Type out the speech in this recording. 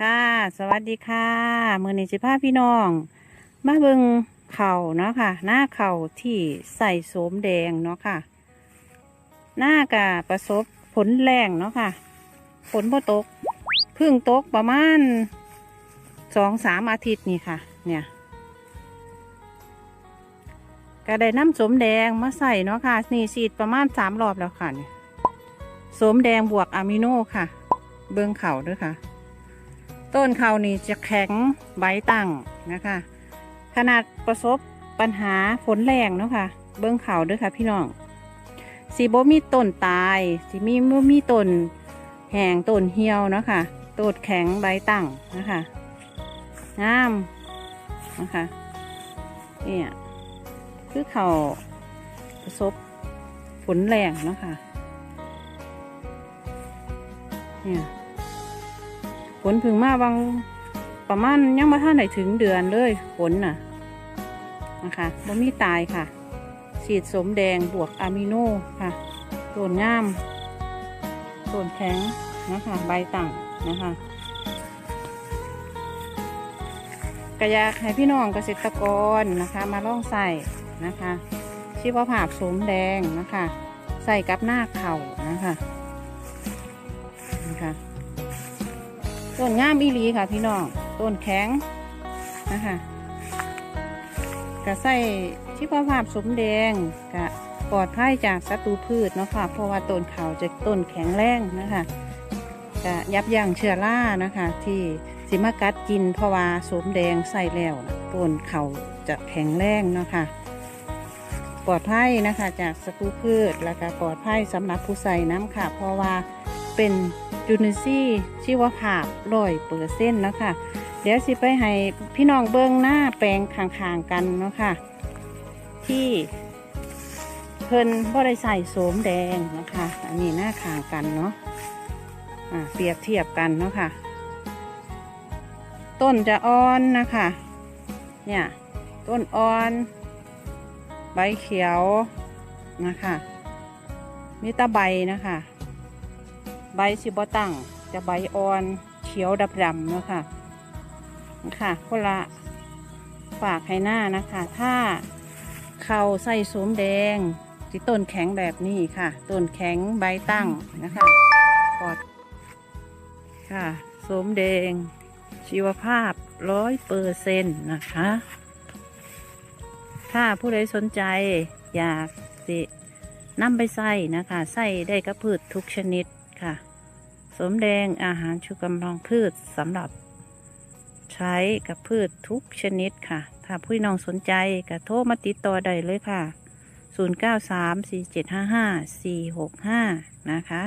ค่ะ สวัสดีค่ะมือนี้สิพาพี่น้อง มาเบิงเข่าเนาะค่ะ หน้าเข่าที่ใส่โสมแดงเนาะค่ะ หน้ากะประสบผลแรงเนาะค่ะฝนพอตกเพึ่งตกประมาณสองสามอาทิตย์นี่ค่ะ เนี่ยก็ได้น้ำสมแดงมาใส่เนาะค่ะนี่ฉีดประมาณสามรอบแล้วค่ะเนี่ยสมแดงบวกอะมิโนค่ะ เบิ้งเข่าด้วยค่ะ ต้นเขานี่จะแข็งใบตั้งนะคะ ขนาดประสบปัญหาฝนแรงเนาะค่ะ เบิ้องเขาด้วยค่ะพี่น้องสีโบมีต้นตายสีมีบ่มีต้นแห้งต้นเหี่ยวเนาะค่ะต้นแข็งใบตั้งนะคะงามนะคะเนี่ยคือเขาประสบฝนแรงเนาะค่ะเนี่ย ฝนพึ่งมาบางประมาณยังมาท่านไหนถึงเดือนเลยฝนน่ะนะคะบ่มีตายค่ะ สีดสมแดงบวกอะมิโนค่ะต้นง่ามต้นแข็งนะคะใบต่างนะคะก็อยาให้พี่น้องเกษตรกรนะคะ มาล่องใส่นะคะชีวภาพสมแดงนะคะ ใส่กับหน้าเข่านะคะนะคะ ต้นงามอีหลีค่ะพี่น้อง ต้นแข็งนะคะกะใส่ชีวภาพสมแดงกะปลอดภัยจากศัตรูพืชเนาะค่ะเพราะว่าต้นเขาจะต้นแข็งแรงนะคะกะยับยั้งเชื้อรานะคะ ที่สิมากัดกินเพราะว่าสมแดงใส่แล้วต้นเขาจะแข็งแรงเนาะค่ะปลอดภัยนะคะจากศัตรูพืชแล้วก็ปลอดภัยสำหรับผู้ใส่น้ำค่ะ เพราะว่า เป็นจูนิซี่ชีวภาพร้อยเปอร์เซ็นต์นะคะ เดี๋ยวสิไปให้พี่น้องเบิ้องหน้าแปลงข้างๆกันเนาะค่ะที่เพิ่นบ่ได้ใส่โสมแดงนะคะ อันนี้หน้าข้างกันเนาะอ่าเปรียบเทียบกันเนาะค่ะ ต้นจะอ่อนนะคะ เนี่ยต้นอ่อน ใบเขียวนะคะ มีตาใบนะคะ ใบสิบตั้งจะใบอ่อนเขียวดับดำเนาะค่ะค่ะคนละฝากให้หน้านะคะ ถ้าเขาใส่สวมแดงที่ต้นแข็งแบบนี้ค่ะ ต้นแข็งใบตั้งนะคะปอดค่ะสวมแดง ชีวภาพร้อยเปอร์เซ็นต์นะคะ ถ้าผู้ใดสนใจอยากสินำไปใส่นะคะ ใส่ได้กับพืชทุกชนิด ค่ะ สมแดงอาหารชูกำลังพืชสำหรับใช้กับพืชทุกชนิดค่ะ ถ้าผู้น้องสนใจก็โทรมาติดต่อได้เลยค่ะ 0934755465 นะคะ